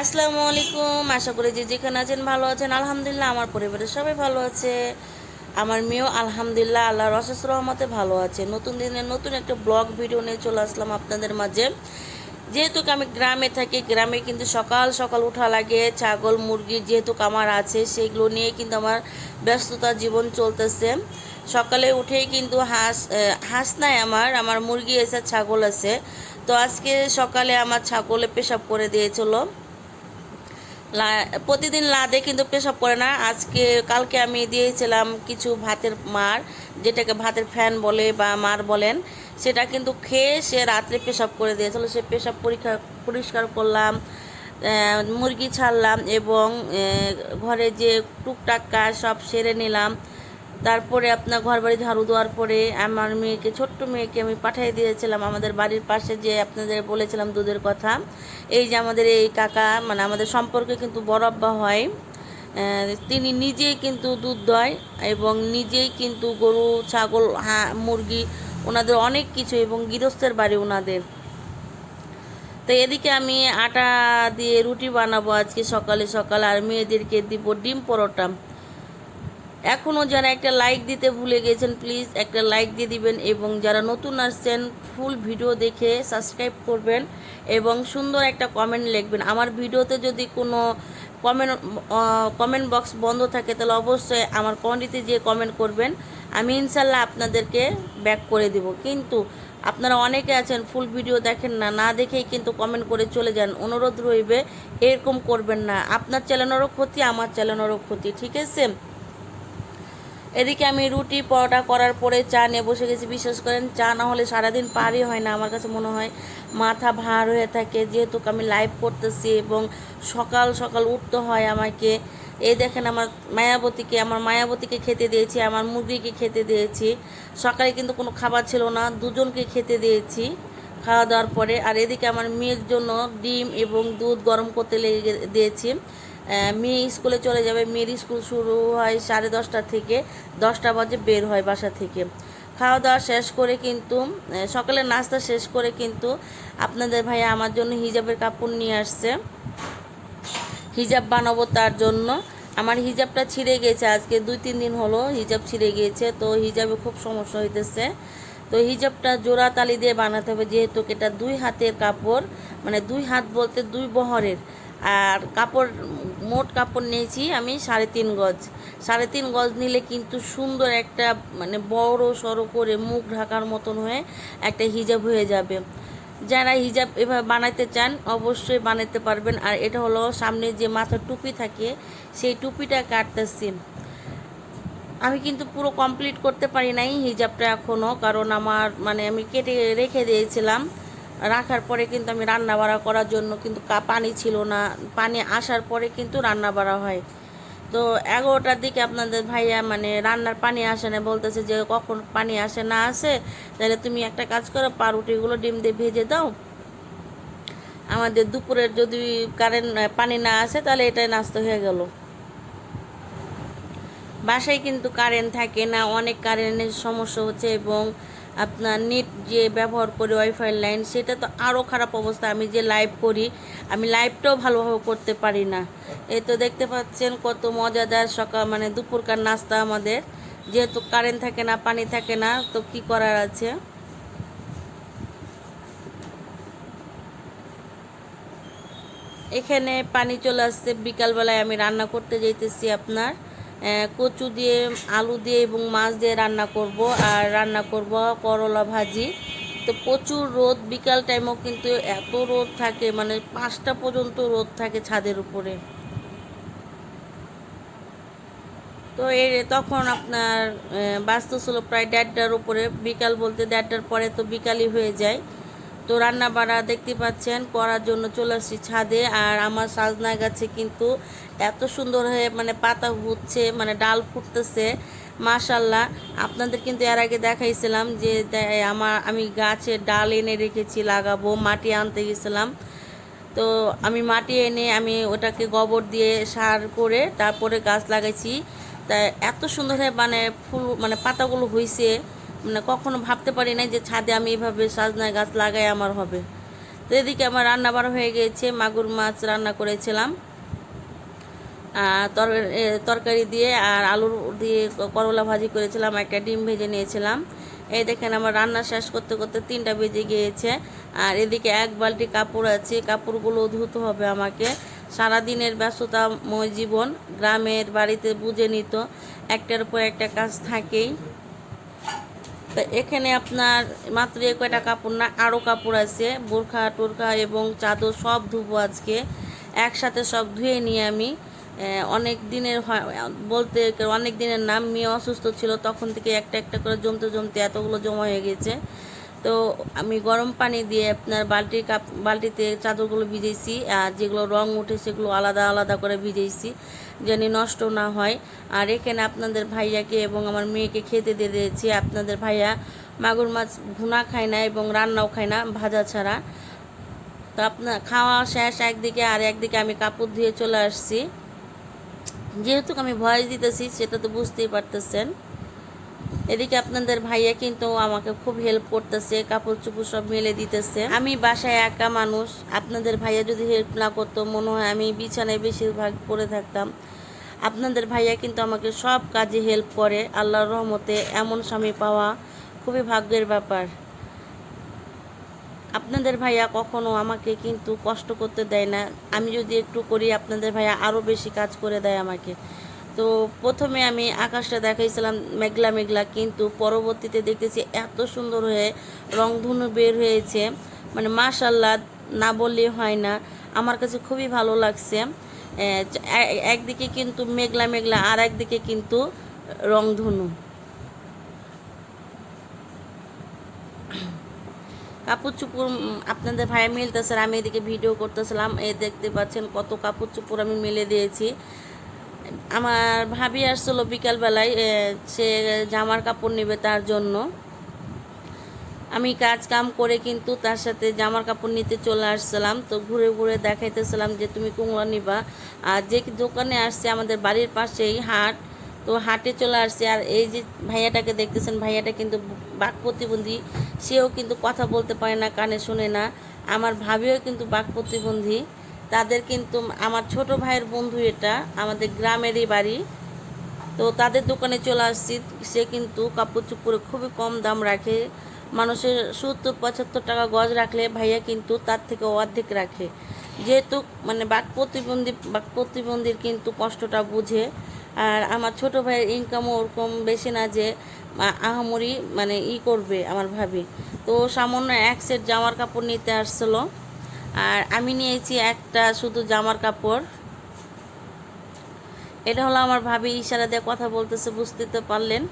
আসসালামু আলাইকুম। আশা করি যে যেখানে আছেন ভালো আছেন। আলহামদুলিল্লাহ, আমার পরিবারের সবাই ভালো আছে। আমার মেয়েও আলহামদুলিল্লাহ আল্লাহর অশেষ রহমতে ভালো আছে। নতুন দিনের নতুন একটা ব্লগ ভিডিও নিয়ে চলে আসলাম আপনাদের মাঝে। যেহেতু আমি গ্রামে থাকি, গ্রামে কিন্তু সকাল সকাল উঠা লাগে, ছাগল, মুরগি যেহেতু আমার আছে, সেগুলো নিয়ে কিন্তু আমার ব্যস্ততা জীবন চলতেছে। সকালে উঠেই কিন্তু হাঁস হাঁস নাই আমার আমার মুরগি আছে, ছাগল আছে। তো আজকে সকালে আমার ছাগলে পেশাব করে দিয়েছিল। প্রতিদিন লাদে কিন্তু পেশাব করে না। আজকে, কালকে আমি দিয়েছিলাম কিছু ভাতের মার, যেটাকে ভাতের ফ্যান বলে বা মার বলেন, সেটা কিন্তু খেয়ে সে রাত্রে পেশাব করে দিয়েছিল। সে পেশাব পরীক্ষা, পরিষ্কার করলাম মুরগি ছাড়লাম এবং ঘরে যে টুকটাক কাজ সব সেরে নিলাম। তারপরে আপনার ঘর বাড়ি ঝাড়ু দেওয়ার পরে আমার মেয়েকে, ছোট্ট মেয়েকে আমি পাঠিয়ে দিয়েছিলাম আমাদের বাড়ির পাশে যে আপনাদের বলেছিলাম দুধের কথা। এই যে আমাদের এই কাকা মানে আমাদের সম্পর্কে কিন্তু বড় আব্বা হয় তিনি নিজেই কিন্তু দুধ দেয় এবং নিজেই কিন্তু গরু, ছাগল, হাঁ, মুরগি, ওনাদের অনেক কিছু এবং গৃহস্থের বাড়ি ওনাদের। তো এদিকে আমি আটা দিয়ে রুটি বানাবো আজকে সকালে সকাল, আর মেয়েদেরকে দিব ডিম পরোটা। এখনও যারা একটা লাইক দিতে ভুলে গেছেন প্লিজ একটা লাইক দিয়ে দিবেন এবং যারা নতুন আসছেন ফুল ভিডিও দেখে সাবস্ক্রাইব করবেন এবং সুন্দর একটা কমেন্ট লিখবেন। আমার ভিডিওতে যদি কোনো কমেন্ট কমেন্ট বক্স বন্ধ থাকে, তাহলে অবশ্যই আমার কমেন্টিতে যে কমেন্ট করবেন। আমি ইনশাল্লাহ আপনাদেরকে ব্যাক করে দিব। কিন্তু আপনারা অনেকে আছেন ফুল ভিডিও দেখেন না না দেখেই কিন্তু কমেন্ট করে চলে যান। অনুরোধ রইবে, এরকম করবেন না। আপনার চ্যানেলেরও ক্ষতি, আমার চ্যানেলেরও ক্ষতি, ঠিক আছে? এদিকে আমি রুটি পরোটা করার পরে চা নিয়ে বসে গেছি। বিশ্বাস করেন, চা না হলে সারাদিন পারই হয় না। আমার কাছে মনে হয় মাথা ভার হয়ে থাকে। যেহেতু আমি লাইভ করতেছি এবং সকাল সকাল উঠতে হয় আমাকে। এই দেখেন আমার মায়াবতীকে আমার মায়াবতীকে খেতে দিয়েছি, আমার মুরগিকে খেতে দিয়েছি। সকালে কিন্তু কোনো খাবার ছিল না, দুজনকে খেতে দিয়েছি খাওয়া দাওয়ার পরে। আর এদিকে আমার মেয়ের জন্য ডিম এবং দুধ গরম করতে লেগে দিয়েছি। মেয়ে স্কুলে চলে যাবে। মেয়ের স্কুল শুরু হয় সাড়ে দশটা থেকে। দশটা বাজে বের হয় বাসা থেকে। খাওয়া দাওয়া শেষ করে কিন্তু আহ, সকালের নাস্তা শেষ করে কিন্তু আপনাদের ভাইয়া আমার জন্য হিজাবের কাপড় নিয়ে আসছে। হিজাব বানাবো তার জন্য। আমার হিজাবটা ছিঁড়ে গেছে আজকে দুই তিন দিন হলো হিজাব ছিঁড়ে গিয়েছে তো হিজাবে খুব সমস্যা হইতেছে। তো হিজাবটা জোড়া তালি দিয়ে বানাতে হবে যেহেতু এটা দুই হাতের কাপড়। মানে দুই হাত বলতে দুই বহরের। আর কাপড়, মোট কাপড় নিয়েছি আমি সাড়ে তিন গজ। সাড়ে তিন গজ নিলে কিন্তু সুন্দর একটা মানে বড় সড়ো করে মুখ ঢাকার মতন হয়ে একটা হিজাব হয়ে যাবে। যারা হিজাব এভাবে বানাইতে চান অবশ্যই বানাইতে পারবেন। আর এটা হলো সামনে যে মাথার টুপি থাকে, সেই টুপিটা কাটতেছি। আমি কিন্তু পুরো কমপ্লিট করতে পারি নাই হিজাবটা এখনও কারণ আমার মানে আমি কেটে রেখে দিয়েছিলাম। রাখার পরে কিন্তু আমি রান্না বাড়া করার জন্য কিন্তু পানি ছিল না। পানি আসার পরে কিন্তু রান্না বাড়া হয়। তো এগারোটার দিকে আপনাদের ভাইয়া মানে রান্নার পানি আসে না, বলতেছে যে কখন পানি আসে না আসে, তাহলে তুমি একটা কাজ করো, পাউরুটিগুলো ডিম দিয়ে ভেজে দাও। আমাদের দুপুরের যদি কারেন্ট পানি না আসে, তাহলে এটাই নাস্তা হয়ে গেল। বাসায় কিন্তু কারেন্ট থাকে না, অনেক কারেন্টের সমস্যা হচ্ছে এবং আপনার নেট যে ব্যবহার করি ওয়াইফাই লাইন সেটা তো আরও খারাপ অবস্থা। আমি যে লাইভ করি, আমি লাইভটাও ভালোভাবে করতে পারি না। এই তো দেখতে পাচ্ছেন কত মজাদার সকাল মানে দুপুরকার নাস্তা আমাদের। যেহেতু কারেন্ট থাকে না, পানি থাকে না, তো কি করার আছে? এখানে পানি চলে আসছে। বিকালবেলায় আমি রান্না করতে যাইতেছি আপনার। কচু দিয়ে, আলু দিয়ে এবং মাছ দিয়ে রান্না করব। আর রান্না করব করলা ভাজি। তো প্রচুর রোদ, বিকাল টাইমেও কিন্তু এত রোদ থাকে মানে পাঁচটা পর্যন্ত রোদ থাকে ছাদের উপরে। তো এর তখন আপনার বাস্তু ছিল প্রায় দেড়টার উপরে। বিকাল বলতে দেড়টার পরে তো বিকালই হয়ে যায়। তো রান্না বাড়া দেখতে পাচ্ছেন, করার জন্য চলে আসছি ছাদে। আর আমার সাজনা গাছে কিন্তু এত সুন্দর হয়ে মানে পাতা হচ্ছে মানে ডাল ফুটতেছে মাশাল্লাহ আপনাদের কিন্তু এর আগে দেখাইছিলাম যে আমার আমি গাছের ডাল এনে রেখেছি, লাগাবো, মাটি আনতে গেছিলাম। তো আমি মাটি এনে আমি ওটাকে গোবর দিয়ে সার করে তারপরে গাছ লাগাইছি। তা এত সুন্দর হয়ে মানে ফুল মানে পাতাগুলো হয়েছে কখনো ভাবতে পারি নাই যে ছাদে আমি এভাবে সাজনা গাছ লাগাই, আমার হবে। তো এদিকে আমার রান্না বাড়া হয়ে গিয়েছে, মাগুর মাছ রান্না করেছিলাম। তরকারি দিয়ে আর আলু দিয়ে করলা ভাজি করেছিলাম, একটা ডিম ভেজে নিয়েছিলাম। এই দেখেন আমার রান্না শেষ করতে করতে তিনটা বেজে গিয়েছে। আর এদিকে এক বালতি কাপড় আছে, কাপড়গুলো ধুতে হবে আমাকে। সারাদিনের ব্যস্ততাময় জীবন, গ্রামের বাড়িতে বুঝে নিত, একটার পর একটা কাজ থাকেই। তো এখানে আপনার মাত্র এ কয়টা কাপড় না আরও কাপড় আছে, বোরখা, টোরখা এবং চাদর সব ধুবো আজকে। একসাথে সব ধুয়ে নিয়ে আমি অনেক দিনের বলতে অনেক দিনের নাম, মেয়ে অসুস্থ ছিল, তখন থেকে একটা একটা করে জমতে জমতে এতগুলো জমা হয়ে গেছে। তো আমি গরম পানি দিয়ে আপনার বালতির কাপ, বালতিতে চাদরগুলো ভিজেছি আর যেগুলো রং উঠে সেগুলো আলাদা আলাদা করে ভিজেছি যেন নষ্ট না হয়। আর এখানে আপনাদের ভাইয়াকে এবং আমার মেয়েকে খেতে দিয়ে দিয়েছি। আপনাদের ভাইয়া মাগুর মাছ ভুনা খায় না এবং রান্নাও খায় না, ভাজা ছাড়া। তো আপনার খাওয়া শেষ একদিকে, আর একদিকে আমি কাপড় ধুয়ে চলে আসছি। যেহেতু আমি ভয়েস দিতেছি, সেটা তো বুঝতেই পারতেছেন। এদিকে আপনাদের ভাইয়া কিন্তু আমাকে খুব হেল্প করতেছে কাপড় চোপড় সব মেলে দিতেছে। আমি বাসায় একা মানুষ, আপনাদের ভাইয়া যদি হেল্প না করতো, মনে হয় আমি বিছানায় বেশিরভাগ পড়ে থাকতাম। আপনাদের ভাইয়া কিন্তু আমাকে সব কাজে হেল্প করে, আল্লাহর রহমতে এমন স্বামী পাওয়া খুবই ভাগ্যের ব্যাপার। আপনাদের ভাইয়া কখনো আমাকে কিন্তু কষ্ট করতে দেয় না। আমি যদি একটু করি, আপনাদের ভাইয়া আরও বেশি কাজ করে দেয় আমাকে। তো প্রথমে আমি আকাশটা দেখাইছিলাম মেঘলা মেঘলা কিন্তু পরবর্তীতে দেখতেছি এত সুন্দর হয়ে রংধনু বের হয়েছে। মানে মাশাল্লাহ না বললে হয় না। আমার কাছে খুবই ভালো লাগছে। একদিকে কিন্তু মেঘলা মেঘলা আর একদিকে কিন্তু রংধনু কাপড় উম, আপনাদের ভাইয়া মিলতেছে আমি এদিকে ভিডিও করতেছিলাম। এ দেখতে পাচ্ছেন কত কাপড় চুপড় আমি মেলে দিয়েছি। আমার ভাবি আসছিল বিকালবেলায় সে জামার কাপড় নেবে তার জন্য। আমি কাজ কাম করে কিন্তু তার সাথে জামার কাপড় নিতে চলে আসছিলাম, তো ঘুরে ঘুরে দেখাইতেছিলাম যে তুমি কুমড়া নিবা। আর যে দোকানে আসছে আমাদের বাড়ির পাশেই হাট, তো হাটে চলে আসছে। আর এই যে ভাইয়াটাকে দেখতেছেন, ভাইয়াটা কিন্তু বাক প্রতিবন্ধী, সেও কিন্তু কথা বলতে পারে না, কানে শুনে না। আমার ভাবিও কিন্তু বাক প্রতিবন্ধী। তাদের কিন্তু আমার ছোট ভাইয়ের বন্ধু এটা, আমাদের গ্রামেরই বাড়ি। তো তাদের দোকানে চলে আসছি, সে কিন্তু কাপড় চুপড়ে খুবই কম দাম রাখে। মানুষের সত্তর, পঁচাত্তর টাকা গজ রাখলে ভাইয়া কিন্তু তার থেকে অর্ধেক রাখে। যেহেতু মানে বাক প্রতিবন্ধী, বাক প্রতিবন্ধীর কিন্তু কষ্টটা বুঝে। আর আমার ছোট ভাইয়ের ইনকামও ওরকম বেশি না যে আহামরি মানে ই করবে আমার ভাবি। তো সামান্য এক সেট জামার কাপড় নিতে আসছিল। আর আমি নিয়েছি একটা শুধু জামার কাপড়। এটা হলো আমার ভাবি ইশারা দিয়ে কথা বলতেছে বুঝতে তো পারলেন।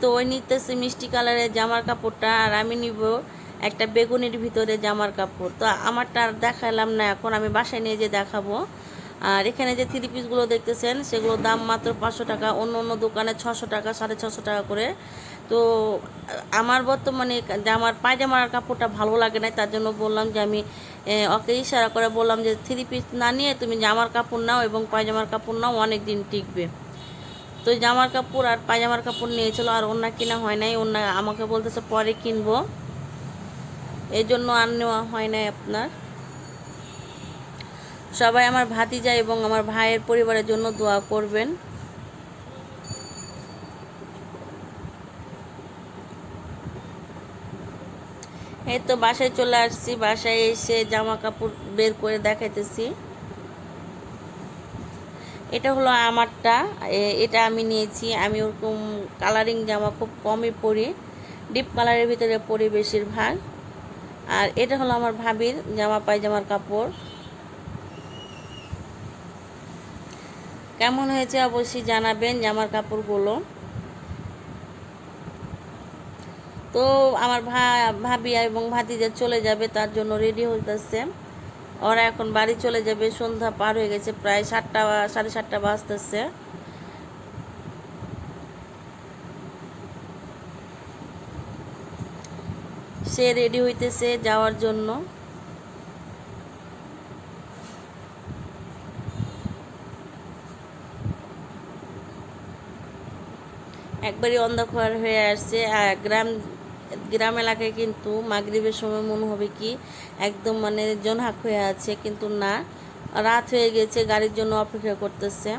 তো ওই নিতেছে মিষ্টি কালারের জামার কাপড়টা, আর আমি নিব একটা বেগুনির ভিতরে জামার কাপড়। তো আমারটা আর দেখালাম না, এখন আমি বাসায় নিয়ে যে দেখাবো। আর এখানে যে থ্রি পিসগুলো দেখতেছেন সেগুলো দাম মাত্র পাঁচশো টাকা, অন্য অন্য দোকানে ছশো টাকা, সাড়ে ছশো টাকা করে। তো, আমার বর্তমানে জামার পায়জামার কাপড়টা ভালো লাগে না তার জন্য বললাম যে আমি ওকে ইশারা করে বললাম যে থ্রি পিস না নিয়ে তুমি জামার কাপড় নাও এবং পায়জামার কাপড় নাও, অনেক দিন টিকবে। তো জামার কাপড় আর পায়জামার কাপড় নিয়েছিল আর অন্য কিনা হয় নাই অন্য আমাকে বলতেছে পরে কিনবো। এই জন্য আর নেওয়া হয় নাই আপনার। সবাই আমার ভাতিজা এবং আমার ভাইয়ের পরিবারের জন্য দোয়া করবেন। এই তো বাসায় চলে আসছি, বাসায় এসে জামা কাপড় বের করে দেখাইতেছি। এটা হলো আমারটা এটা আমি নিয়েছি। আমি ওরকম কালারিং জামা খুব কমই পরি ডিপ কালারের ভিতরে পরি বেশিরভাগ। আর এটা হলো আমার ভাবির জামা পায়জামার কাপড়। কেমন হয়েছে অবশ্যই জানাবেন জামার কাপড়গুলো। তো আমার ভাবি এবং ভাতিজা চলে যাবে, তার জন্য রেডি হইতেছে। ওরা এখন বাড়ি চলে যাবে, সন্ধ্যা পার হয়ে গেছে, প্রায় সাতটা সাড়ে সাতটা বাজতেছে। সে রেডি হইতেছে যাওয়ার জন্য। একবারই অন্ধকার হয়ে আসছে। আর গ্রাম গ্রাম এলাকায় কিন্তু মাগরীবের সময় মনে হবে কি, একদম মানে জনহাক হয়ে আছে, কিন্তু না। রাত হয়ে গেছে, গাড়ির জন্য অপেক্ষা করতেছে।